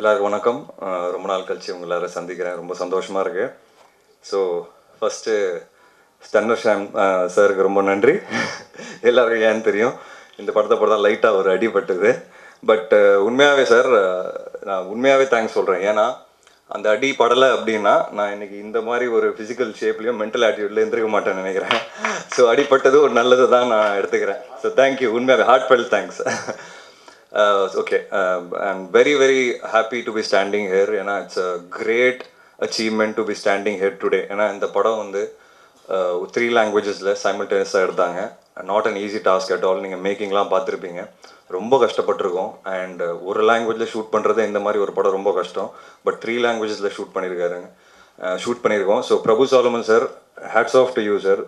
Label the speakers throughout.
Speaker 1: எல்லாருக்கும் வணக்கம். ரொம்ப நாள் கழிச்சு உங்களை எல்லாரும் சந்திக்கிறேன். ரொம்ப சந்தோஷமாக இருக்குது ஸோ ஃபஸ்ட்டு ஸ்டன்னர் ஷாம் சாருக்கு ரொம்ப நன்றி. எல்லாருக்கும் ஏன்னு தெரியும். இந்த படத்தை படம் தான் லைட்டாக ஒரு அடிபட்டுது. பட் உண்மையாகவே சார் நான் உண்மையாகவே தேங்க்ஸ் சொல்கிறேன் ஏன்னா அந்த அடி படலை அப்படின்னா நான் இன்னைக்கு இந்த மாதிரி ஒரு ஃபிசிக்கல் ஷேப்லேயும் மென்டல் ஆட்டிடியூட்ல இருந்திருக்க மாட்டேன்னு நினைக்கிறேன். ஸோ அடிப்பட்டது ஒரு நல்லது தான் நான் எடுத்துக்கிறேன். ஸோ தேங்க்யூ உண்மையாகவே heartfelt thanks okay I'm very very happy to be standing here ஏன்னா it's a great achievement to be standing here today ஏன்னா இந்த படம் வந்து த்ரீ லாங்குவேஜஸில் சைமல்டேனியஸாக எடுத்தாங்க. Not an easy task at all நீங்கள் மேக்கிங்லாம் பார்த்துருப்பீங்க. ரொம்ப கஷ்டப்பட்டிருக்கோம். அண்ட் uh, ஒரு லாங்குவேஜில் ஷூட் பண்ணுறது இந்த மாதிரி ஒரு படம் ரொம்ப கஷ்டம். பட் த்ரீ லாங்குவேஜஸில் ஷூட் பண்ணியிருக்காருங்க. Uh, ஷூட் பண்ணியிருக்கோம். So Prabhu Solomon sir hats off to you sir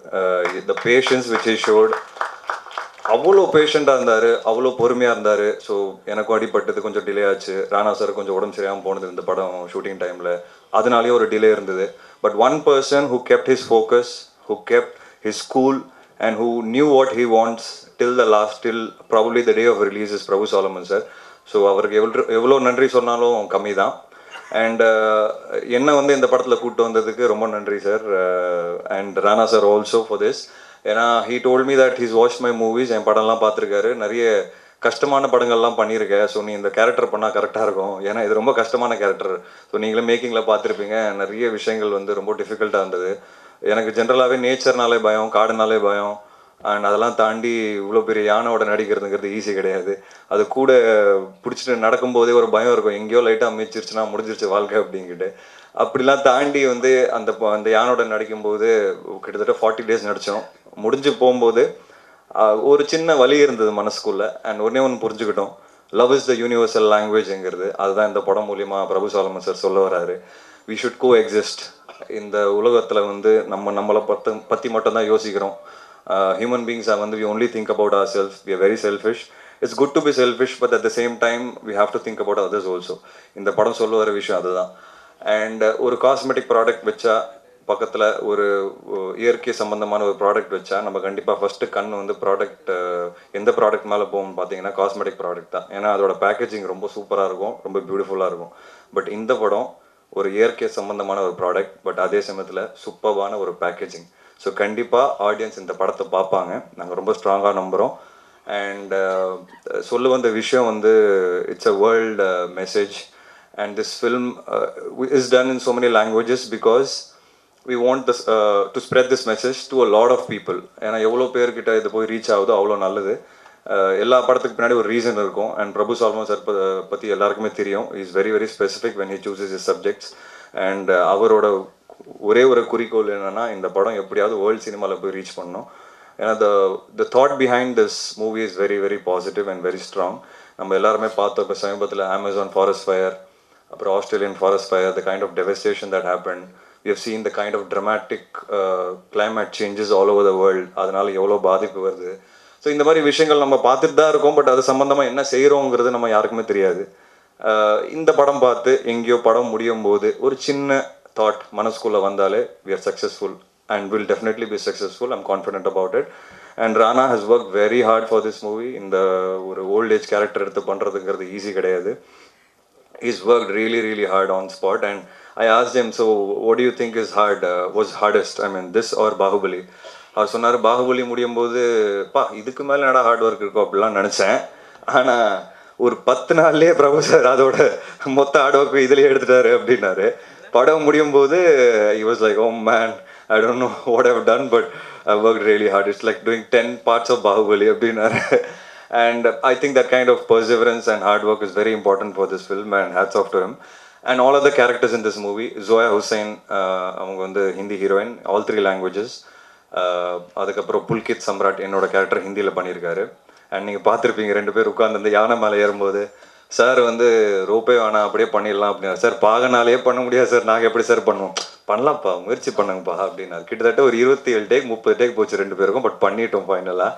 Speaker 1: the patience which is showed அவ்வளோ பேஷண்ட்டாக இருந்தார் அவ்வளோ பொறுமையாக இருந்தார். ஸோ எனக்கும் அடிப்பட்டது கொஞ்சம் டிலே ஆச்சு. ராணா சார் கொஞ்சம் உடம்பு சரியாமல் போனது இந்த படம் ஷூட்டிங் டைமில் அதனாலேயே ஒரு டிலே இருந்தது. But one person who kept his focus who kept his school and who knew what he wants till the last till probably the day of release is Prabhu Solomon sir so அவருக்கு எவ்வளோ எவ்வளோ நன்றி சொன்னாலும் கம்மி தான். And என்ன வந்து இந்த படத்தில் கூப்பிட்டு வந்ததுக்கு ரொம்ப நன்றி sir and Rana sir also for this ஏன்னா he told me that he's watch my movies என் படம்லாம் பார்த்துருக்காரு. நிறைய கஷ்டமான படங்கள்லாம் பண்ணியிருக்கேன் ஸோ நீ இந்த கேரக்டர் பண்ணால் கரெக்டாக இருக்கும். ஏன்னா இது ரொம்ப கஷ்டமான கேரக்டர் ஸோ நீங்களே மேக்கிங்கில் பார்த்துருப்பீங்க. நிறைய விஷயங்கள் வந்து ரொம்ப டிஃபிகல்ட்டாக இருந்தது. எனக்கு ஜென்ரலாகவே நேச்சர்னாலே பயம் காடுனாலே பயம். அண்ட் அதெல்லாம் தாண்டி இவ்வளோ பெரிய யானையோட நடிக்கிறதுங்கிறது ஈஸி கிடையாது. அது கூட பிடிச்சிட்டு நடக்கும்போதே ஒரு பயம் இருக்கும். எங்கேயோ லைட்டாக அமைச்சிருச்சுன்னா முடிஞ்சிருச்சு வாழ்க்கை அப்படிங்கிட்டு அப்படிலாம் தாண்டி வந்து அந்த அந்த யானோட நடிக்கும்போது கிட்டத்தட்ட ஃபார்ட்டி டேஸ் நடித்தோம் முடிஞ்சு போகும்போது ஒரு சின்ன வழி இருந்தது மனசுக்குள்ள. அண்ட் ஒன்னே ஒன்று புரிஞ்சுக்கிட்டோம். லவ் இஸ் த யூனிவர்சல் லாங்குவேஜ்ங்கிறது அதுதான் இந்த படம் மூலியமா பிரபு சாலமன் சார் சொல்ல வராரு. வி ஷுட் கோ எக்ஸிஸ்ட் இந்த உலகத்தில் வந்து நம்ம நம்மளை பத்து பற்றி மட்டும்தான் யோசிக்கிறோம். ஹியூமன் பீங்ஸாக வந்து we only think about our self we very selfish it's good to be selfish but at the same time we have to think about others also இந்த படம் சொல்ல வர விஷயம் அதுதான். அண்ட் uh, ஒரு காஸ்மெட்டிக் ப்ராடக்ட் வச்சா பக்கத்தில் ஒரு இயற்கை சம்பந்தமான ஒரு ப்ராடக்ட் வச்சா நம்ம கண்டிப்பாக ஃபஸ்ட்டு கண் வந்து ப்ராடக்ட் எந்த ப்ராடக்ட் மேலே போகும்னு பார்த்தீங்கன்னா காஸ்மெட்டிக் ப்ராடக்ட் தான். ஏன்னா அதோட பேக்கேஜிங் ரொம்ப சூப்பராக இருக்கும் ரொம்ப பியூட்டிஃபுல்லாக இருக்கும். பட் இந்த படம் ஒரு இயற்கை சம்பந்தமான ஒரு ப்ராடக்ட் பட் அதே சமயத்தில் சூப்பர்வான ஒரு பேக்கேஜிங் ஸோ கண்டிப்பாக ஆடியன்ஸ் இந்த படத்தை பார்ப்பாங்க நாங்கள் ரொம்ப ஸ்ட்ராங்காக நம்புகிறோம் அண்ட் சொல்ல வந்த விஷயம் வந்து it's a world message and this film is done in so many languages because we want this uh, to spread this message to a lot of people. ஏன்னா எவ்வளோ பேர்கிட்ட இது போய் ரீச் ஆகுதோ அவ்வளோ நல்லது. Uh, எல்லா படத்துக்கு பின்னாடி ஒரு ரீசன் இருக்கும். அண்ட் பிரபு சால்மன் சார் பற்றி எல்லாருக்குமே தெரியும். Is very very specific when he chooses is subjects and அவரோட ஒரே ஒரு குறிக்கோள் என்னன்னா இந்த படம் எப்படியாவது வேர்ல்ட் சினிமாவில் போய் ரீச் பண்ணணும். ஏன்னா the the thought behind this movie is very very positive and very strong நம்ம எல்லாருமே பார்த்தோம் இப்போ சமீபத்தில் அமேசான் ஃபாரஸ்ட் ஃபயர் அப்புறம் Australian forest fire the kind of devastation that happen we have seen the kind of dramatic climate changes all over the world அதனால எவ்வளோ பாதிப்பு வருது. ஸோ இந்த மாதிரி விஷயங்கள் நம்ம பார்த்துட்டு தான் இருக்கோம். பட் அது சம்மந்தமாக என்ன செய்கிறோங்கிறது நம்ம யாருக்குமே தெரியாது. Uh, இந்த படம் பார்த்து எங்கேயோ படம் முடியும் போது ஒரு சின்ன தாட் மனசுக்குள்ளே வந்தாலே we are successful and will definitely be successful I'm confident about it and Rana has work very hard for this movie இந்த ஒரு ஓல்ட் ஏஜ் கேரக்டர் எடுத்து பண்ணுறதுங்கிறது ஈஸி கிடையாது. He's worked really really hard on spot and i asked him so what do you think is hard uh, was hardest i mean this or bahubali அவர் சொன்னார் பாகுபலி முடியும் போது பா இதுக்கு மேலே நடா ஹார்ட் ஒர்க் இருக்கும் அப்படிலாம் நினச்சேன் ஆனால் ஒரு பத்து நாள்லேயே பிரபு சார் அதோட மொத்த ஹார்ட் ஒர்க் இதுலேயே எடுத்துட்டாரு அப்படின்னாரு படம் முடியும் போது he was like oh man I don't know what have done but I work really hard it's like doing ten parts of Baahubali அப்படின்னாரு and I think that kind of perseverance and hard work is very important for this film and hats off to him. And all other characters in this movie, Zoya Hussain, uh, அவங்க வந்து Hindi heroine all three languages அதுக்கப்புறம் புல்கித் சம்ராட் என்னோட character ஹிந்தியில் பண்ணியிருக்காரு. And நீங்கள் பார்த்துருப்பீங்க ரெண்டு பேர் உட்காந்துருந்து அந்த யானை மேலே ஏறும்போது சார் வந்து ரோப்பே வேணாம் அப்படியே பண்ணிடலாம் அப்படின்னா சார் பாகனாலேயே பண்ண முடியாது சார் நாங்கள் எப்படி சார் பண்ணுவோம்? பண்ணலாம்ப்பா முயற்சி பண்ணுங்கப்பா அப்படின்னாரு. கிட்டத்தட்ட ஒரு இருபத்தி ஏழு டேக் முப்பது டேக் போச்சு ரெண்டு பேருக்கும் பட் பண்ணிட்டோம் ஃபைனலாக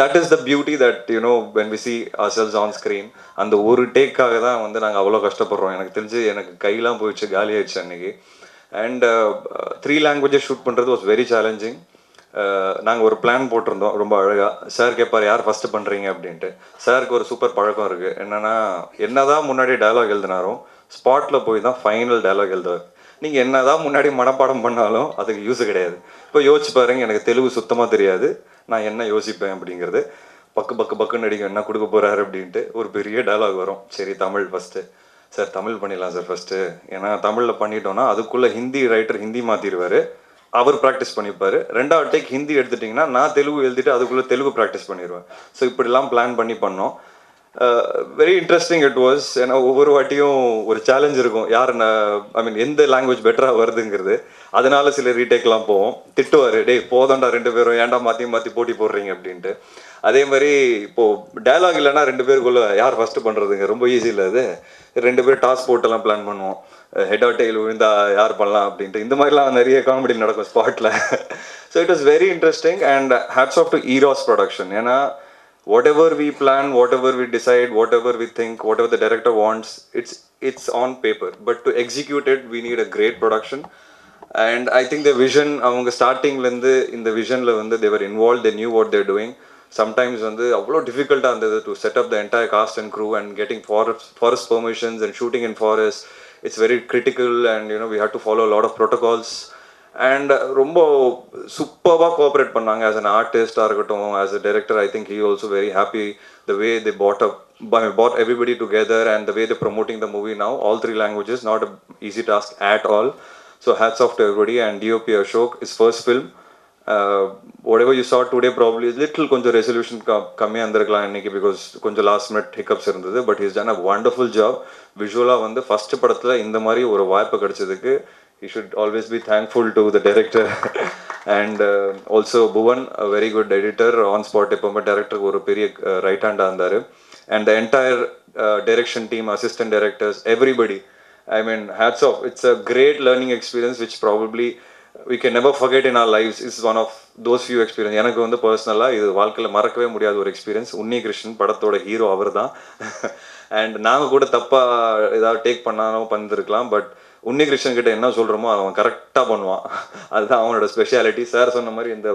Speaker 1: that is the beauty that you know when we see ourselves on screen அந்த ஒரு டேக்காக தான் வந்து நாங்கள் அவ்வளோ கஷ்டப்படுறோம். எனக்கு தெரிஞ்சு எனக்கு கையெல்லாம் போயிடுச்சு காலி ஆயிடுச்சு அன்னைக்கு. அண்ட் த்ரீ லாங்குவேஜஸ் ஷூட் பண்ணுறது வாஸ் வெரி சேலஞ்சிங் நாங்கள் ஒரு பிளான் போட்டிருந்தோம் ரொம்ப அழகாக சார் கேட்பார் யார் ஃபஸ்ட்டு பண்ணுறீங்க அப்படின்ட்டு. சாருக்கு ஒரு சூப்பர் பழக்கம் இருக்குது என்னென்னா என்னதான் முன்னாடி டைலாக் எழுதினாரோ ஸ்பாட்டில் போய் தான் ஃபைனல் டைலாக் எழுதுவார். நீங்கள் என்ன தான் முன்னாடி மனப்பாடம் பண்ணாலும் அதுக்கு யூஸ் கிடையாது. இப்போ யோசிச்சு பாருங்க எனக்கு தெலுங்கு சுத்தமாக தெரியாது. நான் என்ன யோசிப்பேன் அப்படிங்கிறது பக்கு பக்கு பக்குன்னு அடிக்கும் என்ன கொடுக்க போகிறாரு அப்படின்ட்டு ஒரு பெரிய டயலாக் வரும். சரி தமிழ் ஃபஸ்ட்டு சார் தமிழ் பண்ணிடலாம் சார் ஃபஸ்ட்டு ஏன்னா தமிழில் பண்ணிட்டோன்னா அதுக்குள்ளே ஹிந்தி ரைட்டர் ஹிந்தி மாற்றிடுவார் அவர் ப்ராக்டிஸ் பண்ணிப்பார். ரெண்டாவது டேக் ஹிந்தி எடுத்துட்டிங்கன்னா நான் தெலுங்கு எழுதிட்டு அதுக்குள்ளே தெலுங்கு ப்ராக்டிஸ் பண்ணிடுவேன். ஸோ இப்படிலாம் பிளான் பண்ணி பண்ணோம். வெரி இன்ட்ரெஸ்டிங் இட் வாஸ் ஏன்னா ஒவ்வொரு வாட்டியும் ஒரு சேலஞ்ச் இருக்கும். யார் ஐ மீன் எந்த லாங்குவேஜ் பெட்டராக வருதுங்கிறது. அதனால சில ரீடேக்லாம் போவோம். திட்டுவார் டேய் போதண்டா ரெண்டு பேரும். ஏன்டா மாற்றி மாற்றி போட்டி போடுறீங்க? அப்படின்ட்டு. அதே மாதிரி இப்போது டைலாக் இல்லைன்னா ரெண்டு பேருக்குள்ள யார் ஃபஸ்ட்டு பண்ணுறதுங்க ரொம்ப ஈஸி இல்லை அது. ரெண்டு பேரும் டாஸ் போட்டெல்லாம் பிளான் பண்ணுவோம். ஹெட் ஆஃப் டெய்ல் விழுந்தா யார் பண்ணலாம்? அப்படின்ட்டு. இந்த மாதிரிலாம் நிறைய காமெடி நடக்கும் ஸ்பாட்டில் so it was very interesting and hats off to Eros production ஏன்னா whatever we plan whatever we decide whatever we think whatever the director wants it's it's on paper. But to execute it we need a great production. And i think the vision அவங்க ஸ்டார்டிங்லேருந்து இந்த விஷனில் வந்து they were involve they knew what they're doing sometimes வந்து அவ்வளோ டிஃபிகல்ட்டாக இருந்தது to set up the entire cast and crew and getting forest forest permissions and shooting in forest it's very critical and you know we have to follow lot of protocols and ரொம்ப சூப்பராக cooperate பண்ணாங்க. As an ஆர்டிஸ்டாக இருக்கட்டும் as a director I think he also very happy the way they put up put everybody together and the way the promoting the movie now all three languages not a easy task at all so hats off to everybody and DOP Ashok is first film whatever you saw today probably little கொஞ்சம் resolution கம்மியாக இருந்திருக்கலாம் இன்னைக்கு because கொஞ்சம் last minute hiccups இருந்தது. But is done a wonderful job விஷுவலாக வந்து first படத்தில் இந்த மாதிரி ஒரு வாய்ப்பு கிடைச்சதுக்கு he should always be thankful to the director and uh, also Bhuvan a very good editor on spot எப்பவுமே director ஒரு பெரிய ரைட் ஹேண்டாக இருந்தார் and the entire uh, direction team assistant directors everybody I mean hats off it's a great learning experience which probably we can never forget in our lives is one of those few experience எனக்கு வந்து பர்சனலாக இது வாழ்க்கையில் மறக்கவே முடியாத ஒரு experience Unni Krishnan படத்தோட hero அவர் தான் அண்ட் நாங்கள் கூட தப்பாக ஏதாவது டேக் பண்ணாலும் பண்ணிருக்கலாம் பட் உன்னிகிருஷ்ணன் கிட்ட என்ன சொல்கிறோமோ அவன் கரெக்டாக பண்ணுவான். அதுதான் அவனோட ஸ்பெஷாலிட்டி சார் சொன்ன மாதிரி இந்த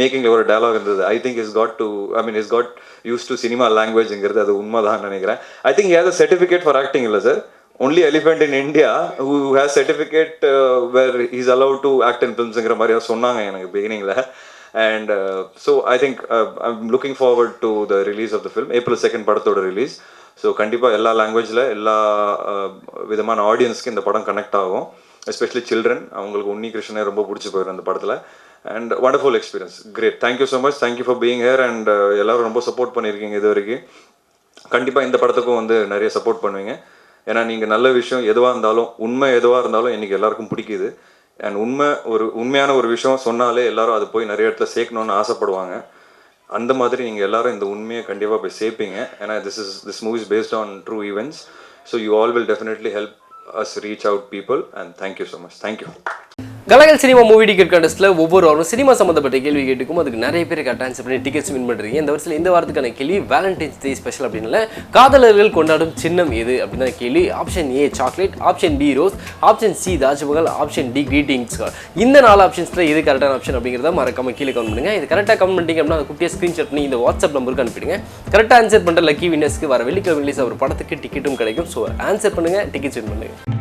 Speaker 1: மேக்கிங்கில் ஒரு டயலாக் இருந்தது. I think is god to I mean is god use to cinema லாங்குவேஜ்ங்கிறது அது உண்மைதான் நினைக்கிறேன். I think has a certificate for acting இல்லை sir only elephant in India who has certificate where is allowed to act in ஃபிலிம்ஸுங்கிற மாதிரி சொன்னாங்க எனக்கு பிகினிங்கில் and so I think I'm looking forward to the release of the film April second படத்தோட release so கண்டிப்பாக எல்லா லாங்குவேஜில் எல்லா விதமான ஆடியன்ஸ்க்கு இந்த படம் கனெக்ட் ஆகும். எஸ்பெஷலி சில்ட்ரன் அவங்களுக்கு உன்னி கிருஷ்ணனே ரொம்ப பிடிச்சி போயிடும் அந்த படத்தில். And wonderful experience great thank you so much thank you for being here and எல்லோரும் ரொம்ப சப்போர்ட் பண்ணியிருக்கீங்க இது வரைக்கும். கண்டிப்பாக இந்த படத்துக்கும் வந்து நிறைய சப்போர்ட் பண்ணுவீங்க. ஏன்னா நீங்கள் நல்ல விஷயம் எதுவாக இருந்தாலும் உண்மை எதுவாக இருந்தாலும் இன்றைக்கி எல்லாருக்கும் பிடிக்குது. அண்ட் உண்மை ஒரு உண்மையான ஒரு விஷயம் சொன்னாலே எல்லாரும் அது போய் நிறைய இடத்துல சேர்க்கணுன்னு ஆசைப்படுவாங்க. அந்த மாதிரி நீங்கள் எல்லாரும் இந்த உண்மையை கண்டிப்பாக போய் சேர்ப்பீங்க. ஏன்னா this is this movie's based on true events so you all will definitely help us reach out people and thank you so much thank you
Speaker 2: Kalakal cinema movie ticket கண்டஸ்ட்டில் ஒவ்வொரு வாரம் சினிமா சம்மந்தப்பட்ட கேள்வி கேட்டுக்கும் அதுக்கு நிறைய பேர் கரெக்டாக ஆன்சர் பண்ணி tickets win பண்ணுறீங்க இந்த வருஷத்தில் இந்த வாரத்துக்கான கேள்வி வேலண்டைன்ஸ் டே ஸ்பெஷல் அப்படின்னால காதலர்கள் கொண்டாடும் சின்னம் எது அப்படின்னு கேள்வி. Option A chocolate option B rose option C Taj Mahal. Option D greetings இந்த நாலு ஆப்ஷன்ஸில் இது கரெக்டான ஆப்ஷன் அப்படிங்கிறத மறக்காம கீழே கமெண்ட் பண்ணுங்க. இது கரெக்டாக கமெண்ட் பண்ணிட்டீங்க அப்படின்னா அதை குட்டியாக ஸ்க்ரீன்ஷாட் பண்ணி இந்த வாட்ஸ்அப் நம்பருக்கு அனுப்பிடுங்க. கரெக்டாக ஆன்சர் பண்ணுற லக்கி வின்னர்ஸ்க்கு வர வெள்ளிக்கிழமை ரிலீஸ் ஒரு படத்துக்கு டிக்கெட்டும் கிடைக்கும். ஸோ ஆன்சர் பண்ணுங்க டிக்கெட்ஸ் வின் பண்ணுங்க.